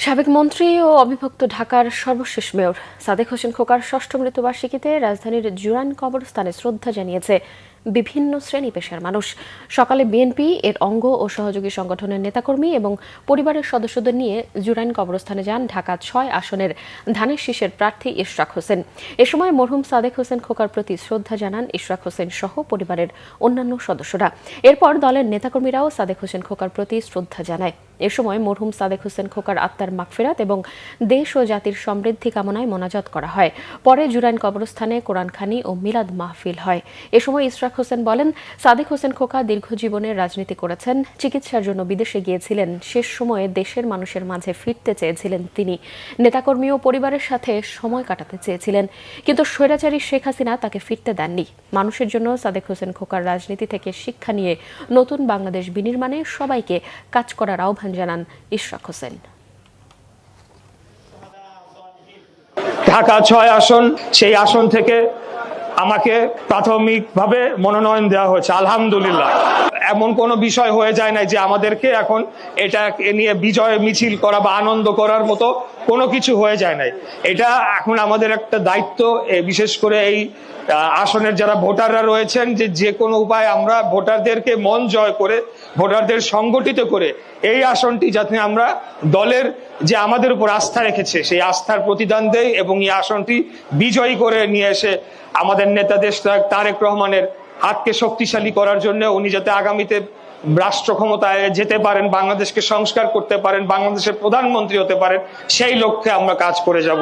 সাবেক মন্ত্রী ও অবিভক্ত ঢাকার সর্বশেষ মেয়র সাদেক হোসেন খোকার ষষ্ঠ মৃত্যুবার্ষিকীতে রাজধানীর জুরান কবরস্থানে শ্রদ্ধা জানিয়েছে বিভিন্ন শ্রেণি পেশার মানুষ। সকালে বিএনপি এর অঙ্গ ও সহযোগী সংগঠনের নেতাকর্মী এবং পরিবারের সদস্যদের নিয়ে জুরাইন কবরস্থানে যান ঢাকা ছয় আসনের ধানের শীষের প্রার্থী ইশরাক হোসেন। এ সময় মরহুম সাদেক হোসেন খোকার প্রতি শ্রদ্ধা জানান ইশরাক হোসেন সহ পরিবারের অন্যান্য সদস্যরা। এরপর দলের নেতাকর্মীরাও সাদেক হোসেন খোকার প্রতি শ্রদ্ধা জানায়। এ সময় মরহুম সাদেক হোসেন খোকার আত্মার মাগফিরাত এবং দেশ ও জাতির সমৃদ্ধি কামনায় মোনাজাত করা হয়। পরে জুরাইন কবরস্থানে কোরআনখানি ও মিলাদ মাহফিল হয়। এ সময় ইসরাক হোসেন বলেন, সাদেক হোসেন খোকা দীর্ঘ জীবনের রাজনীতি করেছেন, চিকিৎসার জন্য বিদেশে গিয়েছিলেন, শেষ সময়ে দেশের মানুষের মাঝে ফিরতে চেয়েছিলেন তিনি। নেতাকর্মী ও পরিবারের সাথে সময় কাটাতে চেয়েছিলেন, কিন্তু স্বৈরাচারী শেখ হাসিনা তাকে ফিরতে দেননি। মানুষের জন্য সাদেক হোসেন খোকার রাজনীতি থেকে শিক্ষা নিয়ে নতুন বাংলাদেশ বিনির্মাণে সবাইকে কাজ করার আহ্বান জানান ইশরাক হোসেন। ঢাকা ছয় আসন, সেই আসন থেকে আমাকে প্রাথমিকভাবে মনোনয়ন দেওয়া হয়েছে, আলহামদুলিল্লাহ। এমন কোনো বিষয় হয়ে যায় না যে আমাদেরকে এখন এটা নিয়ে বিজয় মিছিল করা বা আনন্দ করার মতো কোনো কিছু হয়ে যায় নাই। এটা এখন আমাদের একটা দায়িত্ব বিশেষ করে এই আসনের যারা ভোটাররা রয়েছেন যে যে কোনো উপায়ে আমরা ভোটারদেরকে মন জয় করে, ভোটারদের সংগঠিত করে এই আসনটি যাতে আমরা দলের যে আমাদের উপর আস্থা রেখেছে, সেই আস্থার প্রতিদান দেয় এবং এই আসনটি বিজয়ী করে নিয়ে এসে আমাদের নেতা দেশ তারেক রহমানের হাতকে শক্তিশালী করার জন্য উনি যাতে আগামীতে রাষ্ট্র ক্ষমতায় যেতে পারেন, বাংলাদেশকে সংস্কার করতে পারেন, বাংলাদেশের প্রধানমন্ত্রী হতে পারেন, সেই লক্ষ্যে আমরা কাজ করে যাব।